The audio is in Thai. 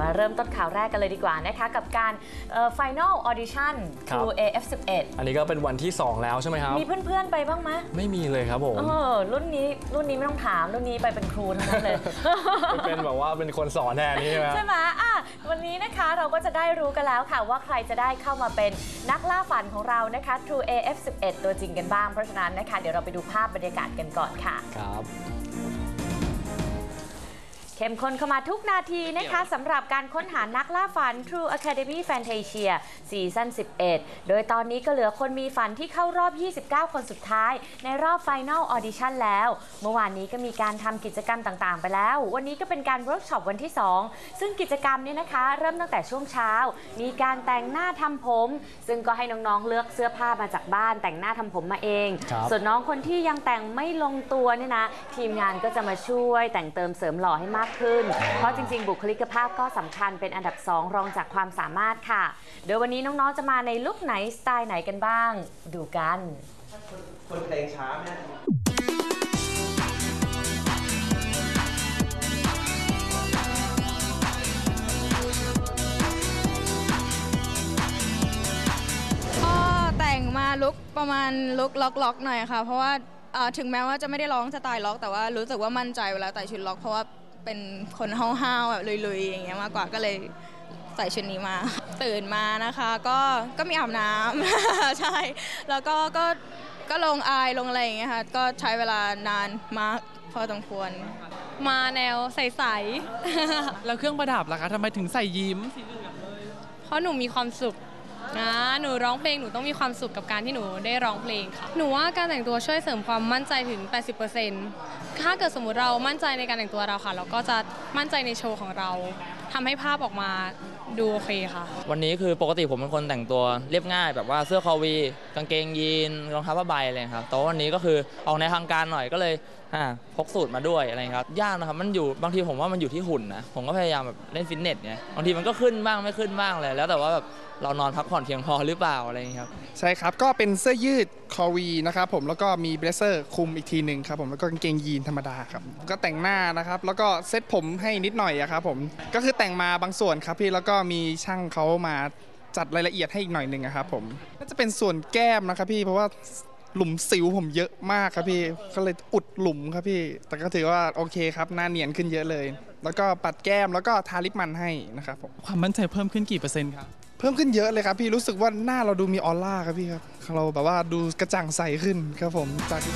มาเริ่มต้นข่าวแรกกันเลยดีกว่านะคะ กับการเอ่อ Final Audition ครับ True AF11 อันนี้ก็เป็นวันที่ 2 แล้วใช่ไหมครับ มีเพื่อนๆไปบ้างไหมไม่มีเลยครับผม เออรุ่นนี้รุ่นนี้ไม่ต้องถาม รุ่นนี้ไปเป็นครูทั้งนั้นเลย เป็นแบบว่าเป็นคนสอนแทนนี่ใช่ไหม ใช่ไหมอะวันนี้นะคะเราก็จะได้รู้กันแล้วค่ะว่าใครจะได้เข้ามาเป็นนักล่าฝันของเรานะคะ True AF11 ตัวจริงกันบ้าง เพราะฉะนั้นนะคะเดี๋ยวเราไปดูภาพบรรยากาศกันก่อนค่ะ ครับ เข้มข้นเข้ามาทุกนาทีนะคะสำหรับการค้นหานักล่าฝัน True Academy Fantasia ซีซั่น 11 โดยตอนนี้ก็เหลือคนมีฝันที่เข้ารอบ 29 คนสุดท้าย ในรอบ Final Audition แล้ว เมื่อวานนี้ก็มีการทำกิจกรรมต่างๆ ไปแล้ว วันนี้ก็เป็นการเวิร์กช็อปวันที่ 2 ซึ่งกิจกรรมนี้นะคะ เริ่มตั้งแต่ช่วงเช้า มีการแต่งหน้าทำผม ซึ่งก็ให้น้องๆเลือกเสื้อผ้ามาจากบ้าน แต่งหน้าทำผมมาเองครับส่วนน้องคนที่ยังแต่งไม่ลงตัวเนี่ยนะ ทีมงานก็จะมาช่วยแต่งเติมเสริมหล่อให้มากขึ้น เพราะจริง ๆ บุคลิกภาพก็สำคัญเป็นอันดับ 2 รองจากความสามารถค่ะโดยวันนี้น้องๆจะมาในลุคไหนสไตล์ไหนกันบ้าง ดูกันคนเพลงช้าไหมก็แต่งมาลุกประมาณลุกล็อกล็อกๆหน่อยค่ะ เพราะว่าเอ่อถึงแม้ว่าจะไม่ได้ร้องสไตล์ล็อก แต่ว่ารู้สึกว่ามั่นใจเวลาใส่ชุดล็อกเพราะว่า เป็นคนห้าวๆแบบลุยๆอย่างเงี้ยมากกว่าก็เลยใส่ชุดนี้มา ตื่นมานะคะก็ก็มีอาบน้ำ ใช่ แล้วก็ก็ก็ลงอายลงอะไรอย่างเงี้ยค่ะก็ใช้เวลานานมากพอสมควร มาแนวใสแล้วเครื่องประดับล่ะคะทำไมถึงใส่ยิ้มๆเพราะหนูมีความสุข นะหนูร้องเพลงหนูต้องมีความสุขกับการที่หนูได้ร้องเพลงค่ะหนูว่าการแต่งตัวช่วยเสริมความมั่นใจถึง 80%ถ้าเกิดสมมติเรามั่นใจในการแต่งตัวเราค่ะ เราก็จะมั่นใจในโชว์ของเราทำให้ภาพออกมาดูโอเคค่ะ วันนี้คือปกติผมเป็นคนแต่งตัวเรียบง่าย แบบว่าเสื้อคอวีกางเกงยีนรองเท้าผ้าใบอะไรครับแต่วันนี้ก็คือออกในทางการหน่อยก็เลยอ่าพกสูตรมาด้วยอะไรครับยากนะครับมันอยู่บางทีผมว่ามันอยู่ที่หุ่นนะผมก็พยายามแบบเล่นฟิตเนสไงบางทีมันก็ขึ้นบ้างไม่ขึ้นบ้างเลยแล้วแต่ว่าแบบเรานอนพักผ่อนเพียงพอหรือเปล่าอะไรอย่างเงี้ครับ ใช่ครับ ก็เป็นเสื้อยืดคอวีนะครับผมแล้วก็มีเบรเซอร์คลุมอีกทีหนึ่งครับผมแล้วก็กางเกงยีนธรรมดาครับ ก็แต่งหน้านะครับ แล้วก็เซ็ตผมให้นิดหน่อยอะครับผมก็คือแต่งมาบางส่วนครับพี่แล้วก็มีช่างเขามาจัดรายละเอียดให้อีกหน่อยหนึ่งครับผมน่าจะเป็นส่วนแก้มนะครับพี่เพราะว่า หลุมสิวผมเยอะมากครับพี่ก็เลยอุดหลุมครับพี่ แต่ก็ถือว่าโอเคครับหน้าเนียนขึ้นเยอะเลย แล้วก็ปัดแก้มแล้วก็ทาลิปมันให้นะครับผมความมั่นใจเพิ่มขึ้นกี่เปอร์เซ็นต์ครับเพิ่มขึ้นเยอะเลยครับพี่รู้สึกว่าหน้าเราดูมีออร่าครับพี่ครับเราแบบว่าดูกระจ่างใสขึ้นครับผมจากที่